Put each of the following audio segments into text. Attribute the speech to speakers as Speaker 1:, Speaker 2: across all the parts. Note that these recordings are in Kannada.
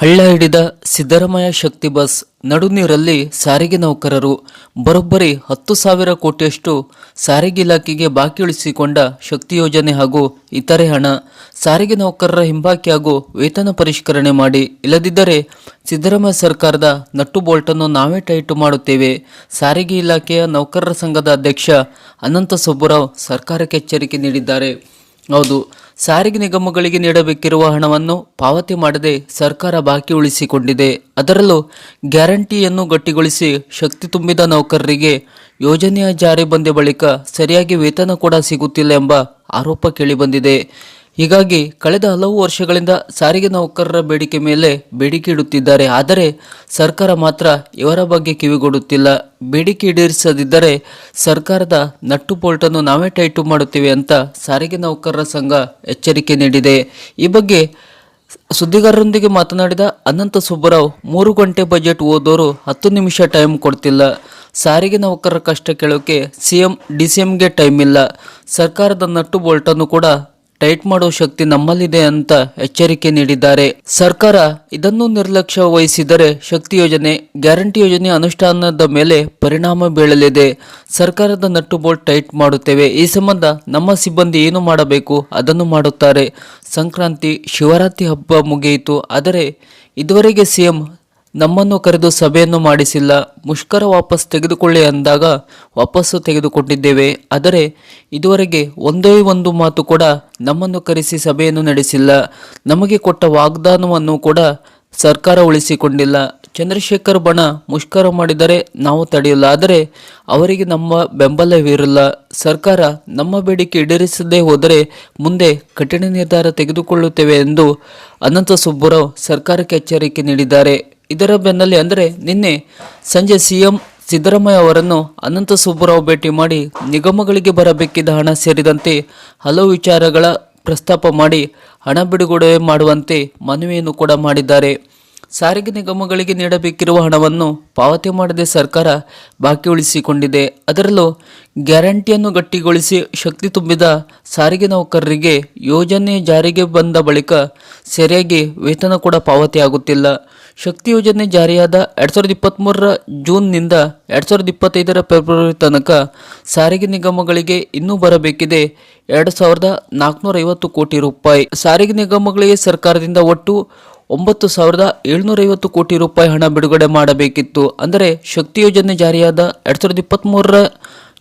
Speaker 1: ಹಳ್ಳ ಹಿಡಿದ ಸಿದ್ದರಾಮಯ್ಯ ಶಕ್ತಿ ಬಸ್ ನಡುನೀರಲ್ಲಿ ಸಾರಿಗೆ ನೌಕರರು, ಬರೋಬ್ಬರಿ ಹತ್ತು ಸಾವಿರ ಕೋಟಿಯಷ್ಟು ಸಾರಿಗೆ ಇಲಾಖೆಗೆ ಬಾಕಿ ಉಳಿಸಿಕೊಂಡ ಶಕ್ತಿ ಯೋಜನೆ ಹಾಗೂ ಇತರೆ ಹಣ ಸಾರಿಗೆ ನೌಕರರ ಹಿಂಬಾಕಿ ಹಾಗೂ ವೇತನ ಪರಿಷ್ಕರಣೆ ಮಾಡಿ. ಇಲ್ಲದಿದ್ದರೆ ಸಿದ್ದರಾಮಯ್ಯ ಸರ್ಕಾರದ ನಟ್ಟು ಬೋಲ್ಟನ್ನು ನಾವೇ ಟೈಟು ಮಾಡುತ್ತೇವೆ. ಸಾರಿಗೆ ಇಲಾಖೆಯ ನೌಕರರ ಸಂಘದ ಅಧ್ಯಕ್ಷ ಅನಂತ ಸುಬ್ಬುರಾವ್ ಸರ್ಕಾರಕ್ಕೆ ಎಚ್ಚರಿಕೆ ನೀಡಿದ್ದಾರೆ. ಹೌದು, ಸಾರಿಗೆ ನಿಗಮಗಳಿಗೆ ನೀಡಬೇಕಿರುವ ಹಣವನ್ನು ಪಾವತಿ ಮಾಡದೆ ಸರ್ಕಾರ ಬಾಕಿ ಉಳಿಸಿಕೊಂಡಿದೆ. ಅದರಲ್ಲೂ ಗ್ಯಾರಂಟಿಯನ್ನು ಗಟ್ಟಿಗೊಳಿಸಿ ಶಕ್ತಿ ತುಂಬಿದ ನೌಕರರಿಗೆ ಯೋಜನೆಯ ಜಾರಿ ಬಂದ ಬಳಿಕ ಸರಿಯಾಗಿ ವೇತನ ಕೂಡ ಸಿಗುತ್ತಿಲ್ಲ ಎಂಬ ಆರೋಪ ಕೇಳಿಬಂದಿದೆ. ಹೀಗಾಗಿ ಕಳೆದ ಹಲವು ವರ್ಷಗಳಿಂದ ಸಾರಿಗೆ ನೌಕರರ ಬೇಡಿಕೆ ಮೇಲೆ ಬೇಡಿಕೆ ಇಡುತ್ತಿದ್ದಾರೆ. ಆದರೆ ಸರ್ಕಾರ ಮಾತ್ರ ಇವರ ಬಗ್ಗೆ ಕಿವಿಗೊಡುತ್ತಿಲ್ಲ. ಬೇಡಿಕೆ ಈಡೇರಿಸದಿದ್ದರೆ ಸರ್ಕಾರದ ನಟ್ಟು ಬೋಲ್ಟನ್ನು ನಾವೇ ಟೈಟು ಮಾಡುತ್ತೇವೆ ಅಂತ ಸಾರಿಗೆ ನೌಕರರ ಸಂಘ ಎಚ್ಚರಿಕೆ ನೀಡಿದೆ. ಈ ಬಗ್ಗೆ ಸುದ್ದಿಗಾರರೊಂದಿಗೆ ಮಾತನಾಡಿದ ಅನಂತ ಸುಬ್ಬರಾವ್, ಮೂರು ಗಂಟೆ ಬಜೆಟ್ ಓದೋರು ಹತ್ತು ನಿಮಿಷ ಟೈಮ್ ಕೊಡ್ತಿಲ್ಲ. ಸಾರಿಗೆ ನೌಕರರ ಕಷ್ಟ ಕೇಳೋಕೆ ಸಿಎಂ, ಡಿಸಿಎಂಗೆ ಟೈಮ್ ಇಲ್ಲ. ಸರ್ಕಾರದ ನಟ್ಟು ಬೋಲ್ಟನ್ನು ಕೂಡ ಟೈಟ್ ಮಾಡೋ ಶಕ್ತಿ ನಮ್ಮಲ್ಲಿದೆ ಅಂತ ಎಚ್ಚರಿಕೆ ನೀಡಿದ್ದಾರೆ. ಸರ್ಕಾರ ಇದನ್ನು ನಿರ್ಲಕ್ಷ್ಯ ವಹಿಸಿದರೆ ಶಕ್ತಿ ಯೋಜನೆ, ಗ್ಯಾರಂಟಿ ಯೋಜನೆ ಅನುಷ್ಠಾನದ ಮೇಲೆ ಪರಿಣಾಮ ಬೀಳಲಿದೆ. ಸರ್ಕಾರದ ನಟ್ಟು ಬೋಲ್ಟ್ ಟೈಟ್ ಮಾಡುತ್ತೇವೆ. ಈ ಸಂಬಂಧ ನಮ್ಮ ಸಿಬ್ಬಂದಿ ಏನು ಮಾಡಬೇಕು ಅದನ್ನು ಮಾಡುತ್ತಾರೆ. ಸಂಕ್ರಾಂತಿ, ಶಿವರಾತ್ರಿ ಹಬ್ಬ ಮುಗಿಯಿತು. ಆದರೆ ಇದುವರೆಗೆ ಸಿಎಂ ನಮ್ಮನ್ನು ಕರೆದು ಸಭೆಯನ್ನು ಮಾಡಿಸಿಲ್ಲ. ಮುಷ್ಕರ ವಾಪಸ್ ತೆಗೆದುಕೊಳ್ಳಿ ಅಂದಾಗ ವಾಪಸ್ಸು ತೆಗೆದುಕೊಂಡಿದ್ದೇವೆ ಆದರೆ ಇದುವರೆಗೆ ಒಂದೇ ಒಂದು ಮಾತು ಕೂಡ ನಮ್ಮನ್ನು ಕರೆಸಿ ಸಭೆಯನ್ನು ನಡೆಸಿಲ್ಲ. ನಮಗೆ ಕೊಟ್ಟ ವಾಗ್ದಾನವನ್ನು ಕೂಡ ಸರ್ಕಾರ ಉಳಿಸಿಕೊಂಡಿಲ್ಲ. ಚಂದ್ರಶೇಖರ್ ಬಣ ಮುಷ್ಕರ ಮಾಡಿದರೆ ನಾವು ತಡೆಯಲ್ಲ. ಆದರೆ ಅವರಿಗೆ ನಮ್ಮ ಬೆಂಬಲವಿರಲ್ಲ. ಸರ್ಕಾರ ನಮ್ಮ ಬೇಡಿಕೆ ಈಡೇರಿಸದೇ ಹೋದರೆ ಮುಂದೆ ಕಠಿಣ ನಿರ್ಧಾರ ತೆಗೆದುಕೊಳ್ಳುತ್ತೇವೆ ಎಂದು ಅನಂತ ಸುಬ್ಬುರಾವ್ ಸರ್ಕಾರಕ್ಕೆ ಎಚ್ಚರಿಕೆ ನೀಡಿದ್ದಾರೆ. ಇದರ ಬೆನ್ನಲ್ಲೇ ಅಂದರೆ ನಿನ್ನೆ ಸಂಜೆ ಸಿಎಂ ಸಿದ್ದರಾಮಯ್ಯ ಅವರನ್ನು ಅನಂತ ಸುಬ್ಬರಾವ್ ಭೇಟಿ ಮಾಡಿ ನಿಗಮಗಳಿಗೆ ಬರಬೇಕಿದ್ದ ಹಣ ಸೇರಿದಂತೆ ಹಲವು ವಿಚಾರಗಳ ಪ್ರಸ್ತಾಪ ಮಾಡಿ ಹಣ ಬಿಡುಗಡೆ ಮಾಡುವಂತೆ ಮನವಿಯನ್ನು ಕೂಡ ಮಾಡಿದ್ದಾರೆ. ಸಾರಿಗೆ ನಿಗಮಗಳಿಗೆ ನೀಡಬೇಕಿರುವ ಹಣವನ್ನು ಪಾವತಿ ಮಾಡದೆ ಸರ್ಕಾರ ಬಾಕಿ ಉಳಿಸಿಕೊಂಡಿದೆ ಅದರಲ್ಲೂ ಗ್ಯಾರಂಟಿಯನ್ನು ಗಟ್ಟಿಗೊಳಿಸಿ ಶಕ್ತಿ ತುಂಬಿದ ಸಾರಿಗೆ ನೌಕರರಿಗೆ ಯೋಜನೆ ಜಾರಿಗೆ ಬಂದ ಬಳಿಕ ಸರಿಯಾಗಿ ವೇತನ ಕೂಡ ಪಾವತಿಯಾಗುತ್ತಿಲ್ಲ. ಶಕ್ತಿ ಯೋಜನೆ ಜಾರಿಯಾದ ಎರಡು ಸಾವಿರದ ಇಪ್ಪತ್ತ್ಮೂರರ ಜೂನ್ನಿಂದ ಎರಡು ಸಾವಿರದ ಇಪ್ಪತ್ತೈದರ ಫೆಬ್ರವರಿ ತನಕ ಸಾರಿಗೆ ನಿಗಮಗಳಿಗೆ ಇನ್ನೂ ಬರಬೇಕಿದೆ. ಎರಡು ಸಾವಿರದ ನಾಲ್ಕುನೂರ ಐವತ್ತು ಕೋಟಿ ರೂಪಾಯಿ. ಸಾರಿಗೆ ನಿಗಮಗಳಿಗೆ ಸರ್ಕಾರದಿಂದ ಒಟ್ಟು ಒಂಬತ್ತು ಸಾವಿರದ ಏಳ್ನೂರೈವತ್ತು ಕೋಟಿ ರೂಪಾಯಿ ಹಣ ಬಿಡುಗಡೆ ಮಾಡಬೇಕಿತ್ತು. ಅಂದರೆ ಶಕ್ತಿ ಯೋಜನೆ ಜಾರಿಯಾದ ಎರಡು ಸಾವಿರದ ಇಪ್ಪತ್ತ್ಮೂರರ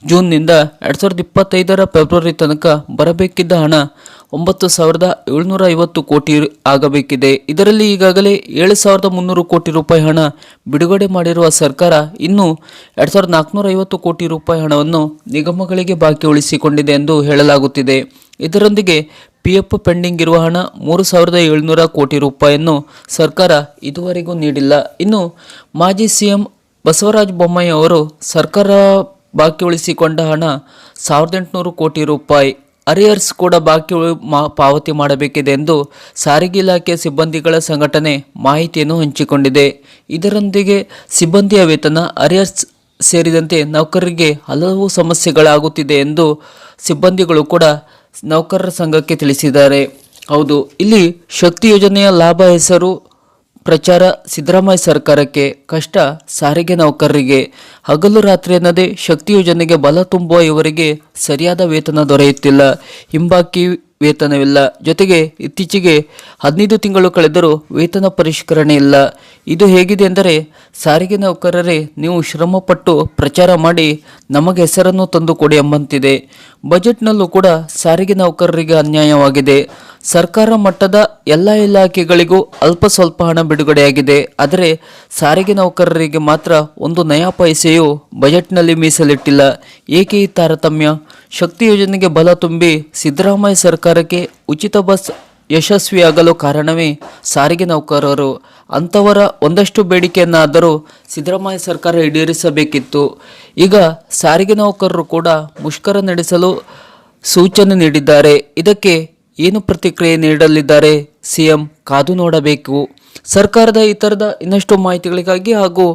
Speaker 1: ಜೂನ್ನಿಂದ ಎರಡು ಸಾವಿರದ ಇಪ್ಪತ್ತೈದರ ಫೆಬ್ರವರಿ ತನಕ ಬರಬೇಕಿದ್ದ ಹಣ ಒಂಬತ್ತು ಸಾವಿರದ ಏಳ್ನೂರ ಐವತ್ತು ಕೋಟಿ ಆಗಬೇಕಿದೆ. ಇದರಲ್ಲಿ ಈಗಾಗಲೇ ಏಳು ಸಾವಿರದ ಮುನ್ನೂರು ಕೋಟಿ ರೂಪಾಯಿ ಹಣ ಬಿಡುಗಡೆ ಮಾಡಿರುವ ಸರ್ಕಾರ ಇನ್ನು ಎರಡು ಸಾವಿರದ ನಾಲ್ಕುನೂರ ಐವತ್ತು ಕೋಟಿ ರೂಪಾಯಿ ಹಣವನ್ನು ನಿಗಮಗಳಿಗೆ ಬಾಕಿ ಉಳಿಸಿಕೊಂಡಿದೆ ಎಂದು ಹೇಳಲಾಗುತ್ತಿದೆ. ಇದರೊಂದಿಗೆ ಪಿ ಎಫ್ ಪೆಂಡಿಂಗ್ ಇರುವ ಹಣ ಮೂರು ಸಾವಿರದ ಏಳ್ನೂರ ಕೋಟಿ ರೂಪಾಯಿಯನ್ನು ಸರ್ಕಾರ ಇದುವರೆಗೂ ನೀಡಿಲ್ಲ. ಇನ್ನು ಮಾಜಿ ಸಿಎಂ ಬಸವರಾಜ ಬೊಮ್ಮಾಯಿ ಅವರು ಸರ್ಕಾರ ಬಾಕಿ ಉಳಿಸಿಕೊಂಡ ಹಣ ಸಾವಿರದ ಎಂಟುನೂರು ಕೋಟಿ ರೂಪಾಯಿ. ಅರಿಯರ್ಸ್ ಕೂಡ ಬಾಕಿ ಪಾವತಿ ಮಾಡಬೇಕಿದೆ ಎಂದು ಸಾರಿಗೆ ಇಲಾಖೆ ಸಿಬ್ಬಂದಿಗಳ ಸಂಘಟನೆ ಮಾಹಿತಿಯನ್ನು ಹಂಚಿಕೊಂಡಿದೆ. ಇದರೊಂದಿಗೆ ಸಿಬ್ಬಂದಿಯ ವೇತನ, ಅರಿಯರ್ಸ್ ಸೇರಿದಂತೆ ನೌಕರರಿಗೆ ಹಲವು ಸಮಸ್ಯೆಗಳಾಗುತ್ತಿದೆ ಎಂದು ಸಿಬ್ಬಂದಿಗಳು ಕೂಡ ನೌಕರರ ಸಂಘಕ್ಕೆ ತಿಳಿಸಿದ್ದಾರೆ. ಹೌದು, ಇಲ್ಲಿ ಶಕ್ತಿ ಯೋಜನೆಯ ಲಾಭ ಹೆಸರು ಪ್ರಚಾರ ಸಿದ್ದರಾಮಯ್ಯ ಸರ್ಕಾರಕ್ಕೆ, ಕಷ್ಟ ಸಾರಿಗೆ ನೌಕರರಿಗೆ. ಹಗಲು ರಾತ್ರಿ ಎನ್ನದೇ ಶಕ್ತಿ ಯೋಜನೆಗೆ ಬಲ ತುಂಬುವ ಇವರಿಗೆ ಸರಿಯಾದ ವೇತನ ದೊರೆಯುತ್ತಿಲ್ಲ. ಹಿಂಬಾಕಿ ವೇತನವಿಲ್ಲ. ಜೊತೆಗೆ ಇತ್ತೀಚೆಗೆ ಹದಿನೈದು ತಿಂಗಳು ಕಳೆದರೂ ವೇತನ ಪರಿಷ್ಕರಣೆ ಇಲ್ಲ. ಇದು ಹೇಗಿದೆ ಎಂದರೆ, ಸಾರಿಗೆ ನೌಕರರೇ, ನೀವು ಶ್ರಮಪಟ್ಟು ಪ್ರಚಾರ ಮಾಡಿ ನಮಗೆ ಹೆಸರನ್ನು ತಂದುಕೊಡಿ ಎಂಬಂತಿದೆ. ಬಜೆಟ್ನಲ್ಲೂ ಕೂಡ ಸಾರಿಗೆ ನೌಕರರಿಗೆ ಅನ್ಯಾಯವಾಗಿದೆ. ಸರ್ಕಾರ ಮಟ್ಟದ ಎಲ್ಲ ಇಲಾಖೆಗಳಿಗೂ ಅಲ್ಪ ಸ್ವಲ್ಪ ಹಣ ಬಿಡುಗಡೆಯಾಗಿದೆ. ಆದರೆ ಸಾರಿಗೆ ನೌಕರರಿಗೆ ಮಾತ್ರ ಒಂದು ನಯಾ ಪೈಸೆಯು ಬಜೆಟ್ನಲ್ಲಿ ಮೀಸಲಿಟ್ಟಿಲ್ಲ. ಏಕೆ ಈ ತಾರತಮ್ಯ? ಶಕ್ತಿ ಯೋಜನೆಗೆ ಬಲ ತುಂಬಿ ಸಿದ್ದರಾಮಯ್ಯ ಸರ್ಕಾರಕ್ಕೆ ಉಚಿತ ಬಸ್ ಯಶಸ್ವಿಯಾಗಲು ಕಾರಣವೇ ಸಾರಿಗೆ ನೌಕರರು. ಅಂಥವರ ಒಂದಷ್ಟು ಬೇಡಿಕೆಯನ್ನಾದರೂ ಸಿದ್ದರಾಮಯ್ಯ ಸರ್ಕಾರ ಈಡೇರಿಸಬೇಕಿತ್ತು. ಈಗ ಸಾರಿಗೆ ನೌಕರರು ಕೂಡ ಮುಷ್ಕರ ನಡೆಸಲು ಸೂಚನೆ ನೀಡಿದ್ದಾರೆ. ಇದಕ್ಕೆ ಏನು ಪ್ರತಿಕ್ರಿಯೆ ನೀಡಲಿದ್ದಾರೆ? ಸಿಎಂ ಕಾದು ನೋಡಬೇಕು. ಸರ್ಕಾರದ ಈ ಥರದ ಇನ್ನಷ್ಟು ಮಾಹಿತಿಗಳಿಗಾಗಿ ಹಾಗೂ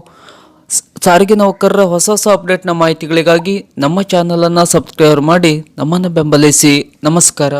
Speaker 1: ಸಾರಿಗೆ ನೌಕರರ ಹೊಸ ಹೊಸ ಅಪ್ಡೇಟ್ನ ಮಾಹಿತಿಗಳಿಗಾಗಿ ನಮ್ಮ ಚಾನಲನ್ನು ಸಬ್ಸ್ಕ್ರೈಬ್ ಮಾಡಿ ನಮ್ಮನ್ನು ಬೆಂಬಲಿಸಿ. ನಮಸ್ಕಾರ.